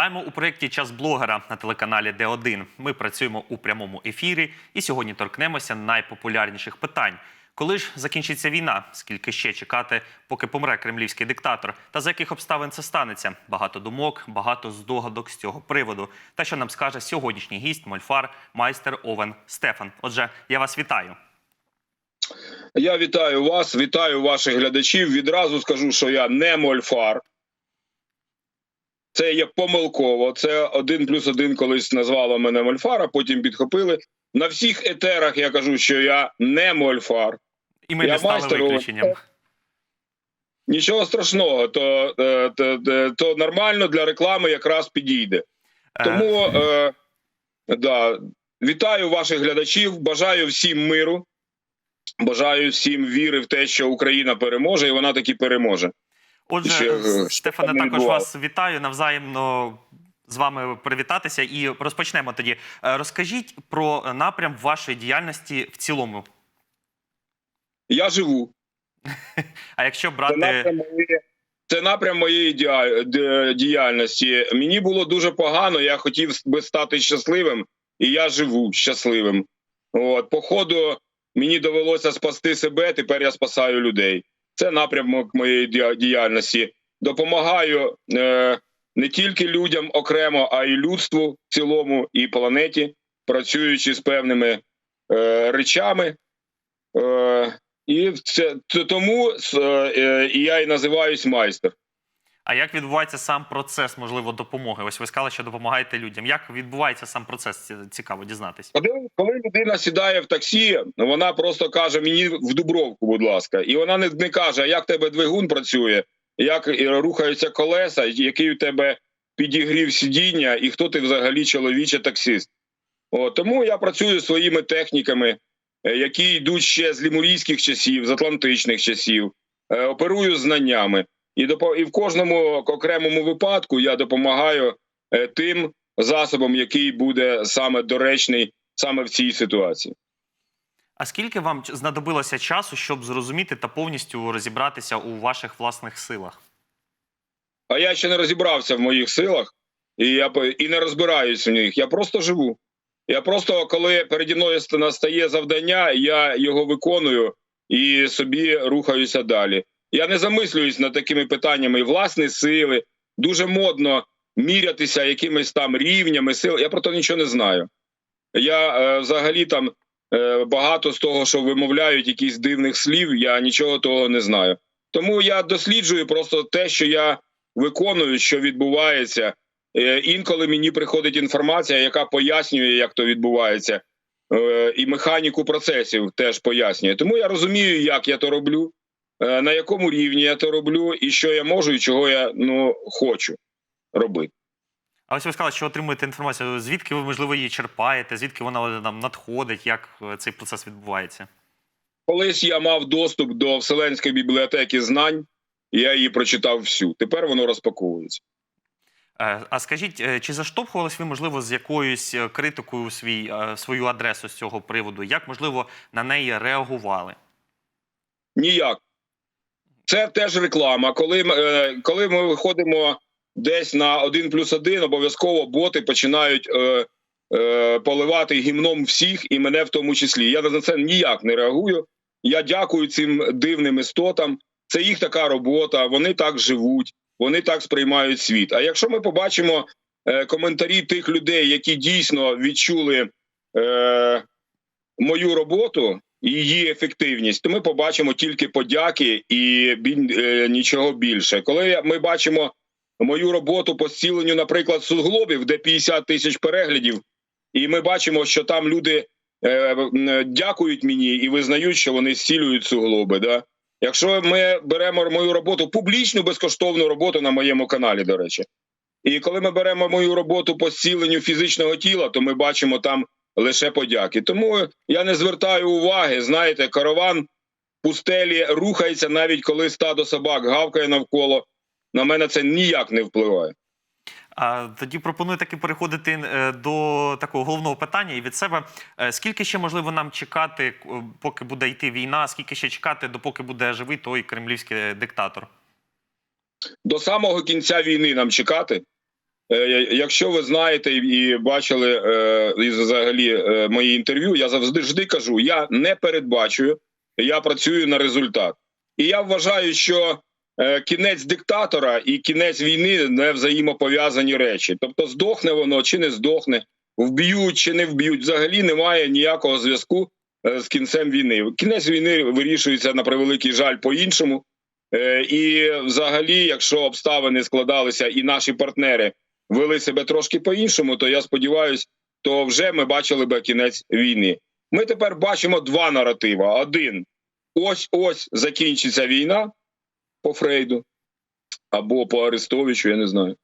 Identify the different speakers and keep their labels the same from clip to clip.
Speaker 1: Вітаємо у проєкті Час блогера на телеканалі Д1. Ми працюємо у прямому ефірі і сьогодні торкнемося найпопулярніших питань. Коли ж закінчиться війна? Скільки ще чекати, поки помре кремлівський диктатор? Та за яких обставин це станеться? Багато думок, багато здогадок з цього приводу. Та що нам скаже сьогоднішній гість, мольфар, майстер Овен Стефан. Отже, я вас вітаю.
Speaker 2: Я вітаю вас, вітаю ваших глядачів. Відразу скажу, що я не мольфар. Це є помилково. Це один плюс один колись назвало мене мольфар, а потім підхопили. На всіх етерах я кажу, що я не мольфар.
Speaker 1: І ми
Speaker 2: Я
Speaker 1: не стали виключенням.
Speaker 2: Нічого страшного, то, е, то, то, то нормально для реклами якраз підійде.
Speaker 1: Е,
Speaker 2: Тому е, да, вітаю ваших глядачів, бажаю всім миру, бажаю всім віри в те, що Україна переможе, і вона таки переможе.
Speaker 1: Отже,
Speaker 2: ще, е,
Speaker 1: Стефане, також вас вітаю навзаємно з вами привітатися і розпочнемо тоді. Е, Розкажіть про напрям вашої діяльності в цілому.
Speaker 2: Я живу.
Speaker 1: А якщо
Speaker 2: Це
Speaker 1: брати
Speaker 2: напрям моєї, це напрям моєї діяльності. Мені було дуже погано. Я хотів би стати щасливим, і я живу щасливим. От, по ходу мені довелося спасти себе. Тепер я спасаю людей. Це напрямок моєї діяльності. Допомагаю е, не тільки людям окремо, а й людству в цілому і планеті, працюючи з певними е, речами. Е, і це тому е, і я і називаюсь майстер.
Speaker 1: А як відбувається сам процес, можливо, допомоги? Ось ви сказали, що допомагаєте людям. Як відбувається сам процес? Ці- Цікаво дізнатись.
Speaker 2: Коли, коли людина сідає в таксі, вона просто каже: мені в Дубровку, будь ласка, і вона не, не каже, як тебе двигун працює, як рухаються колеса, який у тебе підігрів сидіння, і хто ти взагалі чоловіче таксист. О, тому я працюю своїми техніками, е, які йдуть ще з лімурійських часів, з атлантичних часів, е, оперую знаннями. І, і в кожному окремому випадку я допомагаю е, тим засобом, який буде саме доречний саме в цій ситуації.
Speaker 1: А скільки вам знадобилося часу, щоб зрозуміти та повністю розібратися у ваших власних силах?
Speaker 2: А я ще не розібрався в моїх силах, і я і не розбираюсь в них. Я просто живу. Я просто, коли переді мною настає завдання, я його виконую і собі рухаюся далі. Я не замислююсь над такими питаннями власні сили. Дуже модно мірятися якимись там рівнями сил. Я про то нічого не знаю. Я е, взагалі там е, багато з того, що вимовляють якісь дивних слів, я нічого того не знаю. Тому я досліджую просто те, що я виконую, що відбувається. Е, Інколи мені приходить інформація, яка пояснює, як то відбувається, Е, і механіку процесів теж пояснює. Тому я розумію, як я то роблю, на якому рівні я то роблю, і що я можу, і чого я ну хочу робити.
Speaker 1: А ось ви сказали, що отримуєте інформацію. Звідки ви, можливо, її черпаєте, звідки вона нам надходить, як е, цей процес відбувається?
Speaker 2: Колись я мав доступ до Вселенської бібліотеки знань, і я її прочитав всю. Тепер воно розпаковується.
Speaker 1: Е, А скажіть, е, чи заштовхувались ви, можливо, з якоюсь е, критикою свій, е, свою адресу з цього приводу? Як, можливо, на неї реагували?
Speaker 2: Ніяк. Це теж реклама. Коли, е, коли ми виходимо десь на один плюс один, обов'язково боти починають е, е, поливати гімном всіх, і мене в тому числі. Я на це ніяк не реагую. Я дякую цим дивним істотам. Це їх така робота, вони так живуть, вони так сприймають світ. А якщо ми побачимо е, коментарі тих людей, які дійсно відчули е, мою роботу її ефективність, то ми побачимо тільки подяки і е, нічого більше. Коли ми бачимо мою роботу по зціленню, наприклад, суглобів, де 50 тисяч переглядів, і ми бачимо, що там люди е, дякують мені і визнають, що вони зцілюють суглоби. Да? Якщо ми беремо мою роботу, публічну безкоштовну роботу на моєму каналі, до речі, і коли ми беремо мою роботу по зціленню фізичного тіла, то ми бачимо там лише подяки. Тому я не звертаю уваги. Знаєте, караван пустелі рухається навіть коли стадо собак гавкає навколо. На мене це ніяк не впливає.
Speaker 1: А тоді пропоную таки переходити е, до такого головного питання і від себе. Е, Скільки ще можливо нам чекати, е, поки буде йти війна? Скільки ще чекати, допоки буде живий той кремлівський диктатор?
Speaker 2: До самого кінця війни нам чекати. Е, Якщо ви знаєте і бачили е, і взагалі е, мої інтерв'ю, я завжди кажу: я не передбачую, я працюю на результат. І я вважаю, що кінець диктатора і кінець війни не взаємопов'язані речі. Тобто, здохне воно чи не здохне, вб'ють чи не вб'ють. Взагалі немає ніякого зв'язку з кінцем війни. Кінець війни вирішується на превеликий жаль по-іншому. І, взагалі, якщо обставини складалися, і наші партнери вели себе трошки по-іншому, то я сподіваюся, то вже ми бачили би кінець війни. Ми тепер бачимо два наратива: один ось ось закінчиться війна по Фрейду або по Арестовичу, я не знаю,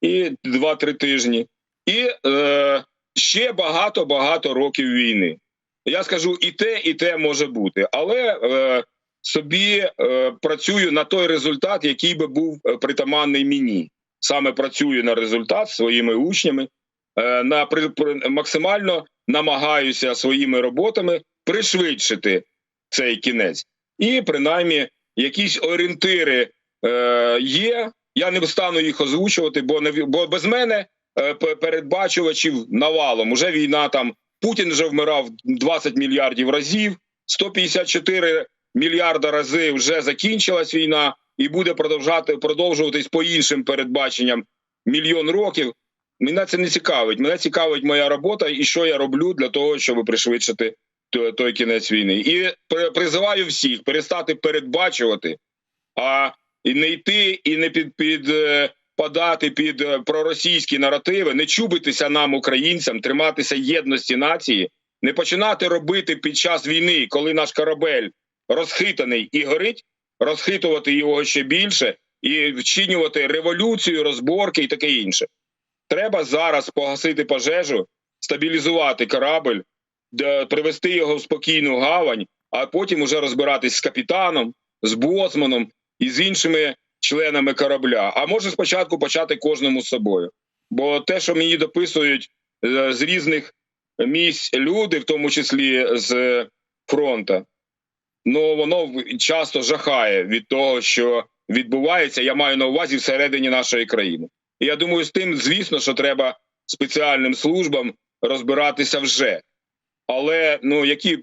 Speaker 2: і два-три тижні, і е, ще багато-багато років війни. Я скажу, і те, і те може бути, але е, собі е, працюю на той результат, який би був е, притаманний мені. Саме працюю на результат своїми учнями, е, на при, максимально намагаюся своїми роботами пришвидшити цей кінець. І принаймні якісь орієнтири е, є. Я не стану їх озвучувати, бо не бо без мене е, передбачувачів навалом. Уже війна там Путін вже вмирав 20 мільярдів разів, 154 мільярда рази вже закінчилась війна і буде продовжати продовжуватись по іншим передбаченням мільйон років. Мене це не цікавить. Мене цікавить моя робота і що я роблю для того, щоб пришвидшити той, кінець війни. І призиваю всіх перестати передбачувати, а і не йти і не під, під е, подати під е, проросійські наративи, не чубитися нам, українцям, триматися єдності нації, не починати робити під час війни, коли наш корабель розхитаний і горить, розхитувати його ще більше і вчинювати революцію, розборки і таке інше. Треба зараз погасити пожежу, стабілізувати корабль, привести його в спокійну гавань, а потім уже розбиратись з капітаном, з боцманом і з іншими членами корабля. А може спочатку почати кожному з собою. Бо те, що мені дописують е, з різних місць люди, в тому числі з фронта, ну воно часто жахає від того, що відбувається. Я маю на увазі всередині нашої країни. І я думаю, з тим, звісно, що треба спеціальним службам розбиратися вже. Але ну які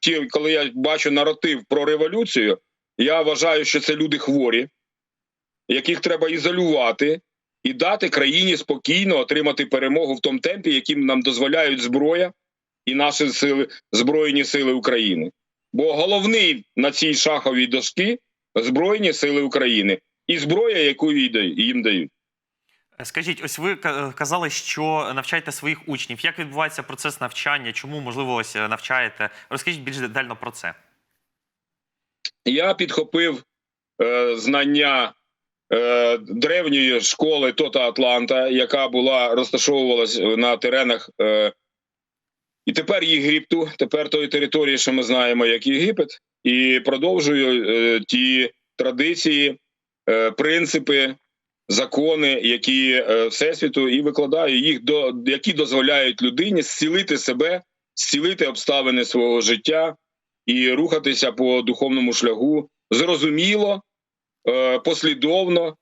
Speaker 2: ті, коли я бачу наратив про революцію, я вважаю, що це люди хворі, яких треба ізолювати і дати країні спокійно отримати перемогу в тому темпі, яким нам дозволяють зброя і наші сили збройні сили України. Бо головний на цій шаховій дошки збройні сили України і зброя, яку їм дають.
Speaker 1: Скажіть, ось ви казали, що навчаєте своїх учнів. Як відбувається процес навчання? Чому можливо ось е, навчаєте? Розкажіть більш детально про це.
Speaker 2: я підхопив е, знання е, древньої школи Тота Атланта, яка була розташовувалась на теренах е, і тепер Єгипту, тепер тої території, що ми знаємо як Єгипет, і продовжую е, ті традиції, е, принципи, закони, які е, всесвіту, і викладаю їх до які дозволяють людині зцілити себе, зцілити обставини свого життя і рухатися по духовному шляху зрозуміло, е, послідовно,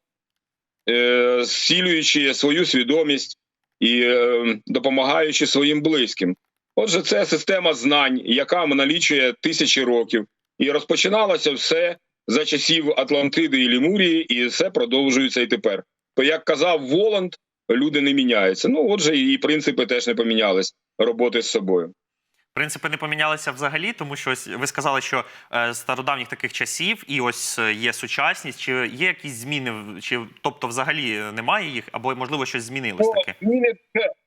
Speaker 2: е, зцілюючи свою свідомість і е, допомагаючи своїм близьким. Отже, це система знань, яка налічує тисячі років, і розпочиналося все за часів Атлантиди і Лімурії, і все продовжується і тепер. То, як казав Воланд, люди не міняються. Ну, отже, і принципи теж не помінялись роботи з собою.
Speaker 1: Принципи не помінялися взагалі, тому що ось ви сказали, що е, з стародавніх таких часів і ось е, є сучасність. Чи є якісь зміни, в- чи тобто взагалі немає їх, або можливо щось змінилось
Speaker 2: Ну,
Speaker 1: таке?
Speaker 2: Зміни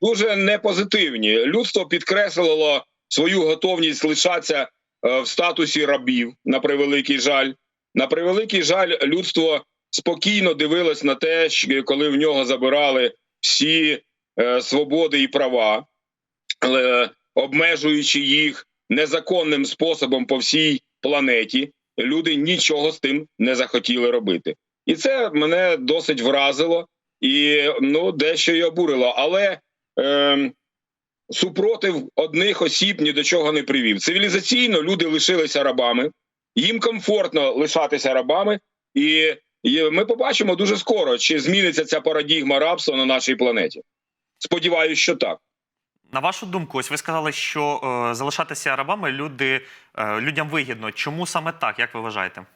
Speaker 2: дуже непозитивні. Людство підкреслило свою готовність лишатися е, в статусі рабів. На превеликий жаль. На превеликий жаль, людство спокійно дивилось на те, коли в нього забирали всі свободи і права, але обмежуючи їх незаконним способом по всій планеті, люди нічого з тим не захотіли робити. І це мене досить вразило і ну дещо й обурило. Але е, супротив одних осіб ні до чого не привів. Цивілізаційно люди лишилися рабами, їм комфортно лишатися рабами, і І ми побачимо дуже скоро, чи зміниться ця парадігма рабства на нашій планеті. Сподіваюсь, що так.
Speaker 1: На вашу думку, ось ви сказали, що е, залишатися рабами люди, е, людям вигідно. Чому саме так, як ви вважаєте?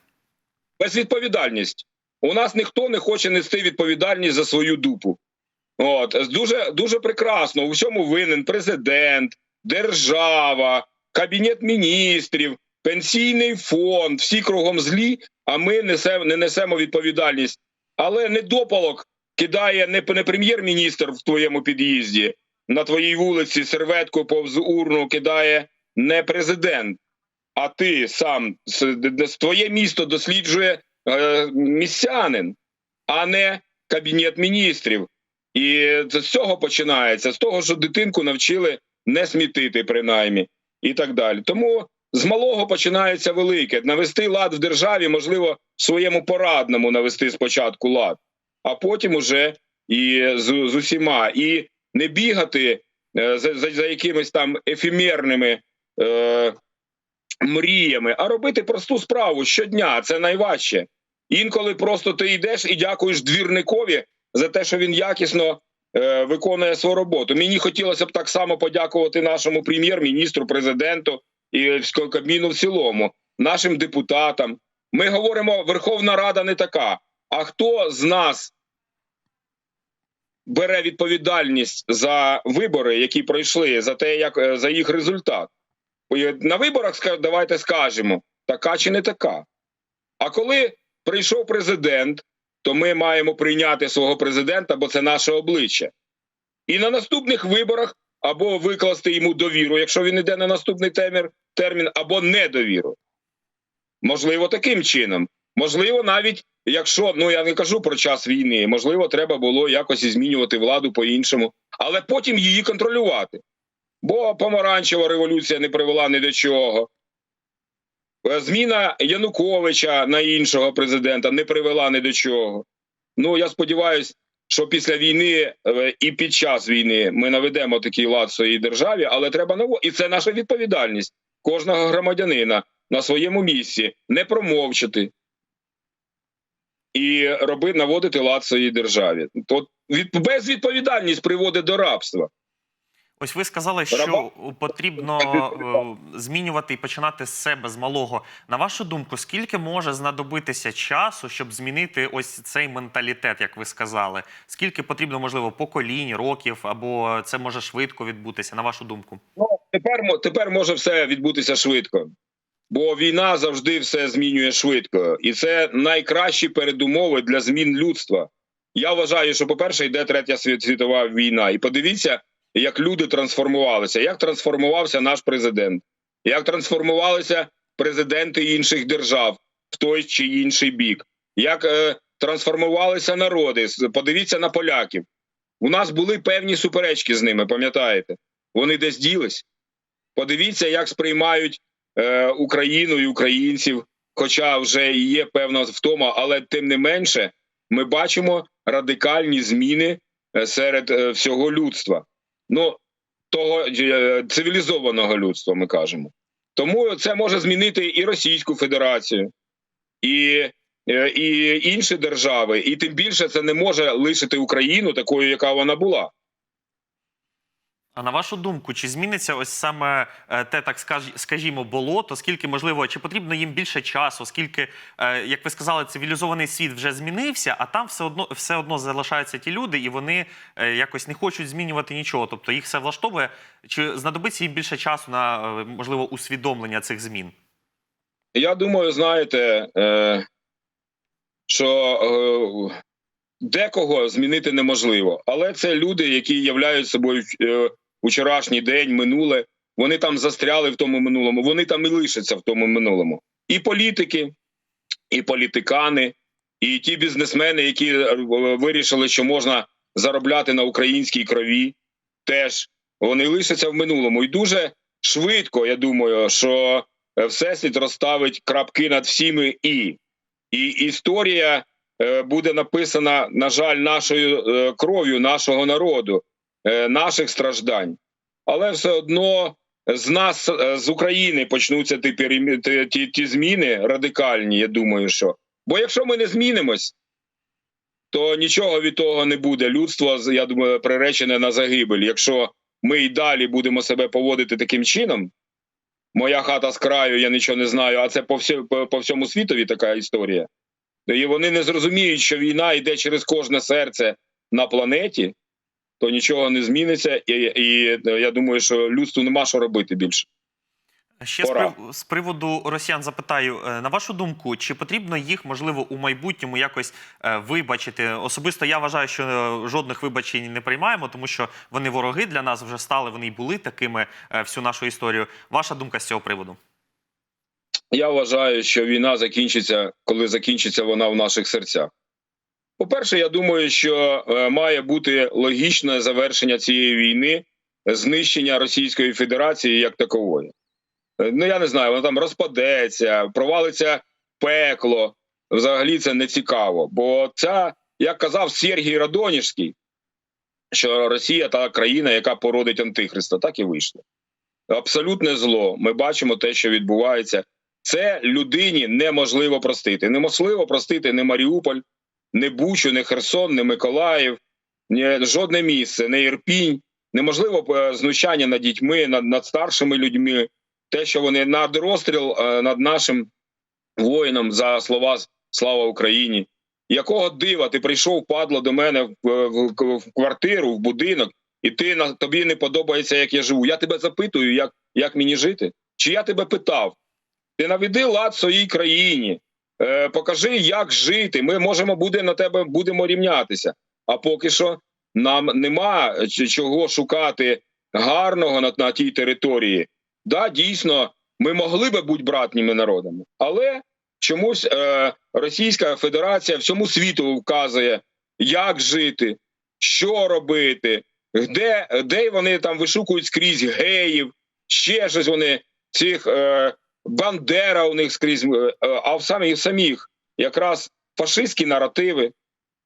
Speaker 2: Безвідповідальність. У нас ніхто не хоче нести відповідальність за свою дупу. От дуже дуже прекрасно. У всьому винен президент, держава, кабінет міністрів, пенсійний фонд, всі кругом злі. А ми несемо не несемо відповідальність. Але недопалок кидає не, не прем'єр-міністр в твоєму під'їзді на твоїй вулиці серветку повз урну кидає не президент, а ти сам твоє місто досліджує е, містянин, а не кабінет міністрів. І з цього починається, з того, що дитинку навчили не смітити, принаймні, і так далі. Тому з малого починається велике. Навести лад в державі, можливо, своєму порадному навести спочатку лад, а потім уже і з, з усіма. І не бігати е, за, за, за якимись там ефемерними е, мріями, а робити просту справу щодня. Це найважче. Інколи просто ти йдеш і дякуєш двірникові за те, що він якісно е, виконує свою роботу. Мені хотілося б так само подякувати нашому прем'єр-міністру, президенту і Кабміну в цілому, нашим депутатам. Ми говоримо, Верховна Рада не така. А хто з нас бере відповідальність за вибори, які пройшли, за те, як е, за їх результат? На виборах давайте скажемо, така чи не така. А коли прийшов президент, то ми маємо прийняти свого президента, бо це наше обличчя. І на наступних виборах або викласти йому довіру, якщо він йде на наступний термін, термін або недовіру. Можливо, таким чином. Можливо, навіть якщо ну я не кажу про час війни, можливо, треба було якось змінювати владу по-іншому, але потім її контролювати. Бо помаранчева революція не привела ні до чого. Е, Зміна Януковича на іншого президента не привела ні до чого. Ну я сподіваюся, що після війни е, і під час війни ми наведемо такий лад в своїй державі, але треба ново. І це наша відповідальність кожного громадянина на своєму місці не промовчати і роби наводити лад своїй державі. То від безвідповідальність приводить до рабства.
Speaker 1: Ось ви сказали, що
Speaker 2: Раба-
Speaker 1: потрібно е, змінювати і починати з себе з малого. На вашу думку, скільки може знадобитися часу, щоб змінити ось цей менталітет, як ви сказали? Скільки потрібно, можливо, поколінь, років, або це може швидко відбутися? На вашу думку?
Speaker 2: Ну, тепер, тепер може все відбутися швидко, бо війна завжди все змінює швидко, і це найкращі передумови для змін людства. Я вважаю, що, по-перше, йде третя світова війна. І подивіться, як люди трансформувалися, як трансформувався наш президент, як трансформувалися президенти інших держав в той чи інший бік, як е, трансформувалися народи. Подивіться на поляків. У нас були певні суперечки з ними, пам'ятаєте? Вони десь ділись. Подивіться, як сприймають Україну і українців, хоча вже і є певна втома, але тим не менше, ми бачимо радикальні зміни е, серед е, всього людства. Ну, того е, цивілізованого людства, ми кажемо. Тому це може змінити і Російську Федерацію, і, е, і інші держави, і тим більше це не може лишити Україну такою, яка вона була.
Speaker 1: А на вашу думку, чи зміниться ось саме е, те, так скаж- скажімо, болото? Скільки можливо, чи потрібно їм більше часу? Скільки, е, як ви сказали, цивілізований світ вже змінився, а там все одно все одно залишаються ті люди, і вони е, якось не хочуть змінювати нічого. Тобто їх все влаштовує. Чи знадобиться їм більше часу на можливо усвідомлення цих змін?
Speaker 2: Я думаю, знаєте, що декого змінити неможливо, але це люди, які являють собою е, вчорашній день, минуле. Вони там застряли в тому минулому, вони там і лишаться в тому минулому. І політики, і політикани, і ті бізнесмени, які е, вирішили, що можна заробляти на українській крові, теж вони лишаться в минулому. І дуже швидко, я думаю, що Всесвіт розставить крапки над всіми і. І історія буде написана, на жаль, нашою е, кров'ю нашого народу, е, наших страждань. Але все одно з нас, е, з України, почнуться ті, ті, ті, зміни радикальні, я думаю, що. Бо якщо ми не змінимось, то нічого від того не буде. Людство, я думаю, приречене на загибель. Якщо ми й далі будемо себе поводити таким чином, моя хата з краю, я нічого не знаю, а це по, всьо- по, по всьому світові така історія. І вони не зрозуміють, що війна йде через кожне серце на планеті, то нічого не зміниться, і, і я думаю, що людству нема що робити більше.
Speaker 1: Ще з,
Speaker 2: Пора.
Speaker 1: прив... з приводу росіян запитаю, е, на вашу думку, чи потрібно їх можливо у майбутньому якось е, вибачити? Особисто я вважаю, що е, жодних вибачень не приймаємо, тому що вони вороги для нас вже стали. Вони й були такими е, всю нашу історію. Ваша думка з цього приводу?
Speaker 2: Я вважаю, що війна закінчиться, коли закінчиться вона в наших серцях. По-перше, я думаю, що е, має бути логічне завершення цієї війни, знищення Російської Федерації як такової. Е, Ну я не знаю, вона там розпадеться, провалиться пекло. Взагалі це не цікаво. Бо ця, як казав Сергій Радоніжський, що Росія та країна, яка породить Антихриста, так і вийшло. Абсолютне зло. Ми бачимо те, що відбувається. Це людині неможливо простити. Неможливо простити не Маріуполь, не Бучу, не Херсон, не Миколаїв, ні жодне місце, не Ірпінь. Неможливо е, знущання над дітьми, над, над старшими людьми. Те, що вони над розстріл е, над нашим воїном за слова Слава Україні. Якого дива ти прийшов, падло до мене в, в, в квартиру, в будинок, і ти на тобі не подобається, як я живу. Я тебе запитую, як, як мені жити? Чи я тебе питав? Ти наведи лад в своїй країні, е, покажи, як жити. Ми можемо буде на тебе будемо рівнятися. А поки що нам нема чого шукати гарного на, на тій території. Да, дійсно, ми могли би бути братніми народами, але чомусь е, Російська Федерація всьому світу вказує, як жити, що робити, де, де вони там вишукують скрізь геїв, ще щось вони цих е, Бандера у них скрізь, е, а в самих самих якраз фашистські наративи.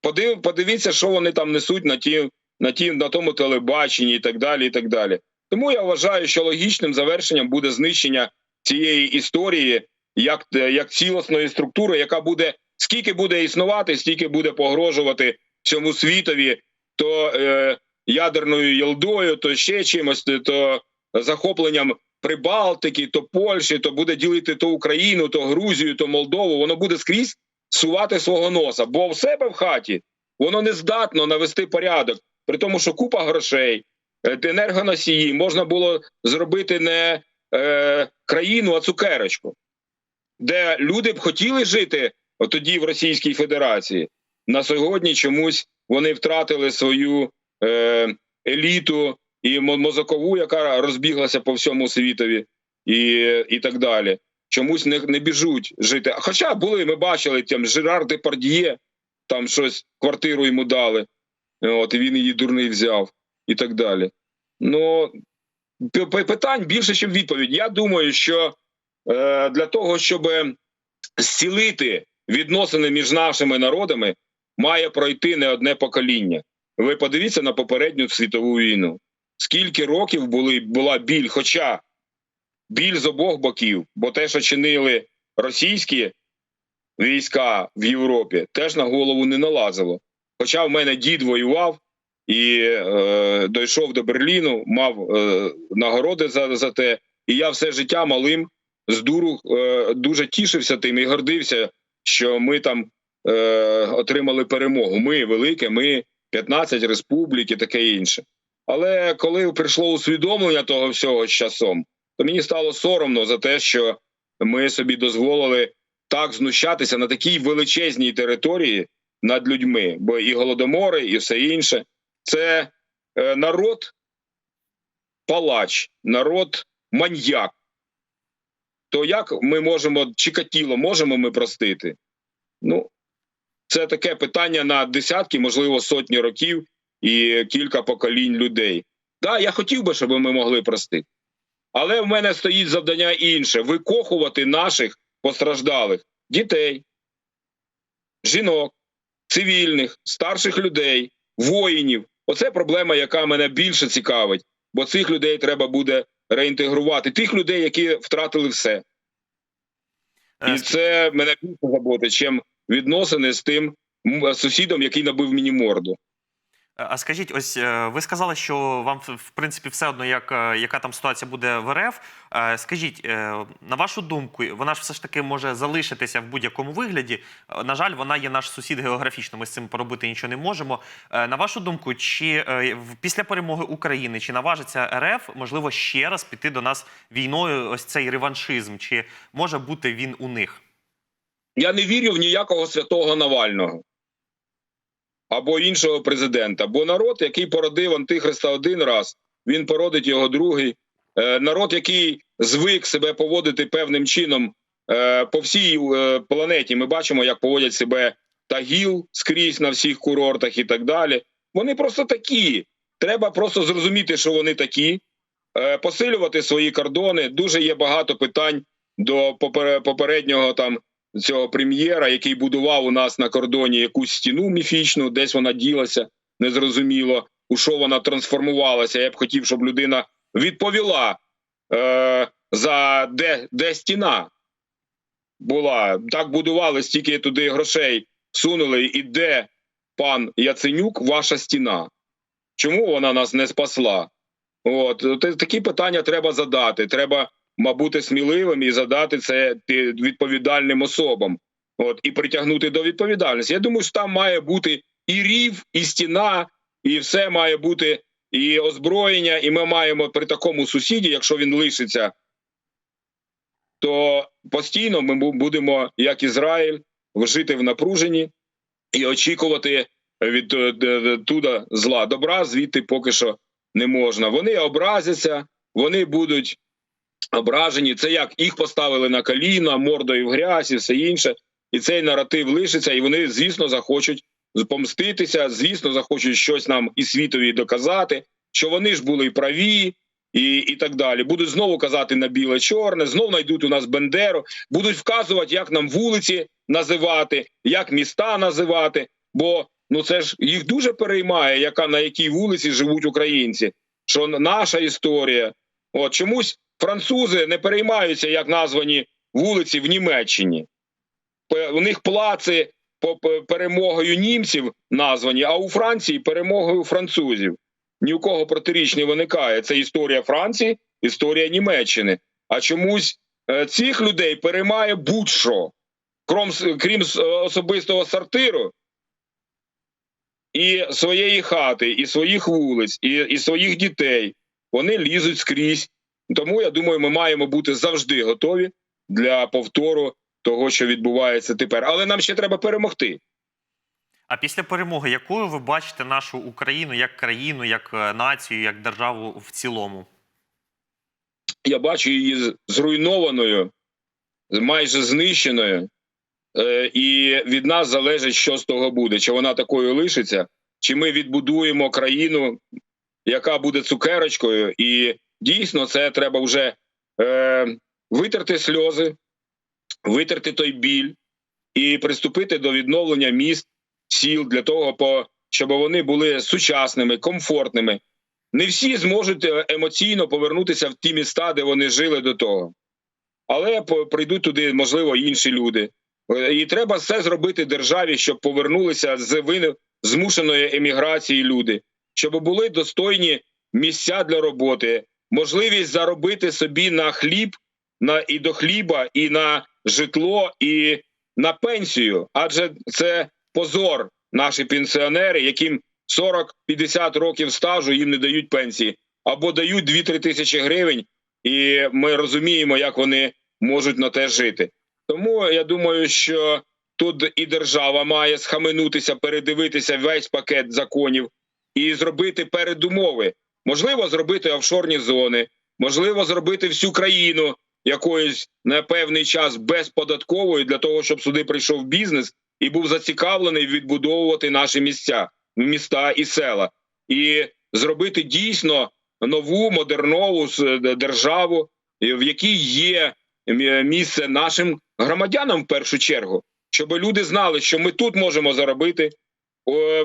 Speaker 2: Подив, подивіться, що вони там несуть на ті, на ті, на тому телебаченні і так далі. і так далі. Тому я вважаю, що логічним завершенням буде знищення цієї історії як, е, як цілісної структури, яка буде скільки буде існувати, стільки буде погрожувати цьому світові, то е, ядерною ялдою, то ще чимось, то захопленням Прибалтики, то Польщі, то буде ділити то Україну, то Грузію, то Молдову. Воно буде скрізь сувати свого носа, бо в себе в хаті воно не здатно навести порядок, при тому, що купа грошей, е, енергоносії можна було зробити не е, країну, а цукерочку, де люди б хотіли жити тоді в Російській Федерації. На сьогодні чомусь вони втратили свою е, еліту і мо- мозокову, яка розбіглася по всьому світові, і, і так далі. Чомусь не, не біжуть жити. Хоча були, ми бачили там Жерар Депардьє, там щось квартиру йому дали, от і він її дурний взяв, і так далі. Ну питань більше, ніж відповідь. Я думаю, що е, для того, щоб зцілити відносини між нашими народами, має пройти не одне покоління. Ви подивіться на попередню світову війну. Скільки років були, була біль, хоча біль з обох боків, бо те, що чинили російські війська в Європі, теж на голову не налазило. Хоча в мене дід воював і е, дійшов до Берліну, мав е, нагороди за, за те, і я все життя малим з дуру е, дуже тішився тим і гордився, що ми там е, отримали перемогу. Ми велике, ми 15 республік і таке інше. Але коли прийшло усвідомлення того всього з часом, то мені стало соромно за те, що ми собі дозволили так знущатися на такій величезній території над людьми, бо і голодомори, і все інше. Це е, народ палач, народ маньяк. То як ми можемо, Чикатіло можемо ми простити? Ну, це таке питання на десятки, можливо, сотні років і кілька поколінь людей. Так, да, я хотів би, щоб ми могли простити. Але в мене стоїть завдання інше: викохувати наших постраждалих дітей, жінок, цивільних, старших людей, воїнів. Оце проблема, яка мене більше цікавить, бо цих людей треба буде реінтегрувати. Тих людей, які втратили все.
Speaker 1: Е,
Speaker 2: І це мене більше заботить, чим відносини з тим сусідом, який набив мені морду.
Speaker 1: Е, А скажіть, ось е, ви сказали, що вам в- принципі все одно, як, е, яка там ситуація буде в РФ. Скажіть, на вашу думку, вона ж все ж таки може залишитися в будь-якому вигляді. На жаль, вона є наш сусід географічно. Ми з цим поробити нічого не можемо. На вашу думку, чи після перемоги України чи наважиться РФ можливо ще раз піти до нас війною? Ось цей реваншизм? Чи може бути він у них?
Speaker 2: Я не вірю в ніякого святого Навального або іншого президента. Бо народ, який породив Антихриста один раз, він породить його другий. Е, народ, який звик себе поводити певним чином е, по всій е, планеті. Ми бачимо, як поводять себе Тагіл скрізь на всіх курортах і так далі. Вони просто такі. Треба просто зрозуміти, що вони такі, посилювати свої кордони. Дуже є багато питань до попер- попереднього там цього прем'єра, який будував у нас на кордоні якусь стіну міфічну, десь вона ділася, незрозуміло, у що вона трансформувалася. Я б хотів, щоб людина відповіла е, за де, де стіна була. Так будували, стільки туди грошей сунули, і де пан Яценюк, ваша стіна? Чому вона нас не спасла? От такі питання треба задати. Треба бути сміливим і задати це відповідальним особам. От і притягнути до відповідальності. Я думаю, що там має бути і рів, і стіна, і все має бути і озброєння. І ми маємо при такому сусіді, якщо він лишиться, то постійно ми будемо, як Ізраїль, жити в напруженні і очікувати від е, туди зла. Добра звідти поки що не можна. Вони образяться, вони будуть ображені. Це як їх поставили на коліна, мордою в грязь і все інше. І цей наратив лишиться, і вони, звісно, захочуть помститися, звісно, захочуть щось нам і світові доказати, що вони ж були праві, і, і так далі. Будуть знову казати на біле чорне, знову знайдуть у нас Бендеру, будуть вказувати, як нам вулиці називати, як міста називати. Бо ну це ж їх дуже переймає, яка на якій вулиці живуть українці. Що наша історія, от чомусь французи не переймаються, як названі вулиці в Німеччині. У них плаци по перемогою німців названі, а у Франції перемогою французів. Ні у кого протиріч не виникає. Це історія Франції, історія Німеччини. А чомусь е, цих людей переймає будь-що, крім, крім особистого сортиру і своєї хати, і своїх вулиць, і, і своїх дітей. Вони лізуть скрізь. Тому я думаю, ми маємо бути завжди готові для повтору того, що відбувається тепер. Але нам ще треба перемогти.
Speaker 1: А після перемоги, якою ви бачите нашу Україну як країну, як е, націю, як державу в цілому?
Speaker 2: Я бачу її зруйнованою, майже знищеною. Е, і від нас залежить, що з того буде. Чи вона такою лишиться, чи ми відбудуємо країну, яка буде цукерочкою. І дійсно це треба вже е, витерти сльози, витерти той біль і приступити до відновлення міст, сіл для того, щоб вони були сучасними, комфортними. Не всі зможуть е, емоційно повернутися в ті міста, де вони жили до того. Але прийдуть туди, можливо, інші люди. Е, І треба все зробити державі, щоб повернулися з вини- змушеної еміграції люди, щоб були достойні місця для роботи, можливість заробити собі на хліб, на і до хліба, і на житло, і на пенсію. Адже це позор наші пенсіонери, яким 40-50 років стажу їм не дають пенсії, або дають 2-3 тисячі гривень, і ми розуміємо, як вони можуть на те жити. Тому я думаю, що тут і держава має схаменутися, передивитися весь пакет законів і зробити передумови. Можливо, зробити офшорні зони, можливо, зробити всю країну якоюсь на певний час безподатковою для того, щоб сюди прийшов бізнес і був зацікавлений відбудовувати наші місця, міста і села, і зробити дійсно нову модернову державу, в якій є місце нашим громадянам в першу чергу, щоб люди знали, що ми тут можемо заробити,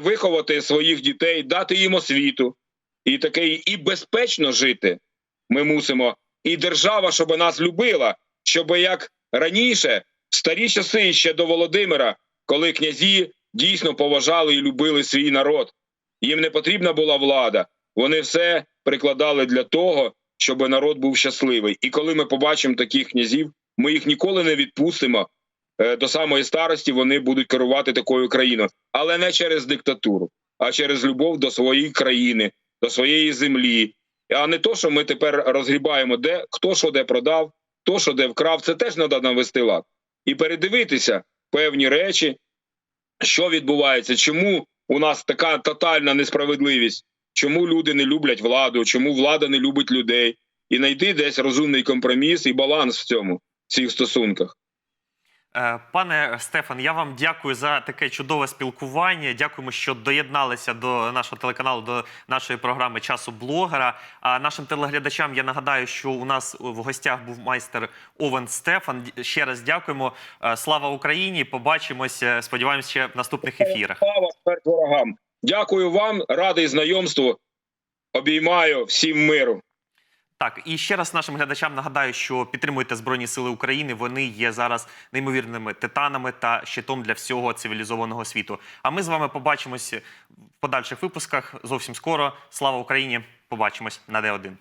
Speaker 2: виховати своїх дітей, дати їм освіту і таке і безпечно жити. Ми мусимо, і держава, щоб нас любила, щоб як раніше, в старі часи ще до Володимира, коли князі дійсно поважали і любили свій народ. Їм не потрібна була влада. Вони все прикладали для того, щоб народ був щасливий. І коли ми побачимо таких князів, ми їх ніколи не відпустимо. Е, До самої старості вони будуть керувати такою країною, але не через диктатуру, а через любов до своєї країни, до своєї землі. А не то, що ми тепер розгрібаємо, де хто що де продав, хто що де вкрав. Це теж треба навести лад і передивитися певні речі, що відбувається, чому у нас така тотальна несправедливість, чому люди не люблять владу, чому влада не любить людей, і знайти десь розумний компроміс і баланс в цьому в цих стосунках.
Speaker 1: Е, Пане Стефан, я вам дякую за таке чудове спілкування. Дякуємо, що доєдналися до нашого телеканалу, до нашої програми часу блогера. А нашим телеглядачам я нагадаю, що у нас в гостях був майстер Овен Стефан. Ще раз дякуємо. Е, Слава Україні! Побачимось. е, Сподіваємось, ще в наступних ефірах.
Speaker 2: Слава ворогам! Дякую вам, радий знайомству. Обіймаю всім миру.
Speaker 1: Так, і ще раз нашим глядачам нагадаю, що підтримуйте Збройні Сили України. Вони є зараз неймовірними титанами та щитом для всього цивілізованого світу. А ми з вами побачимось в подальших випусках зовсім скоро. Слава Україні! Побачимось на Д1.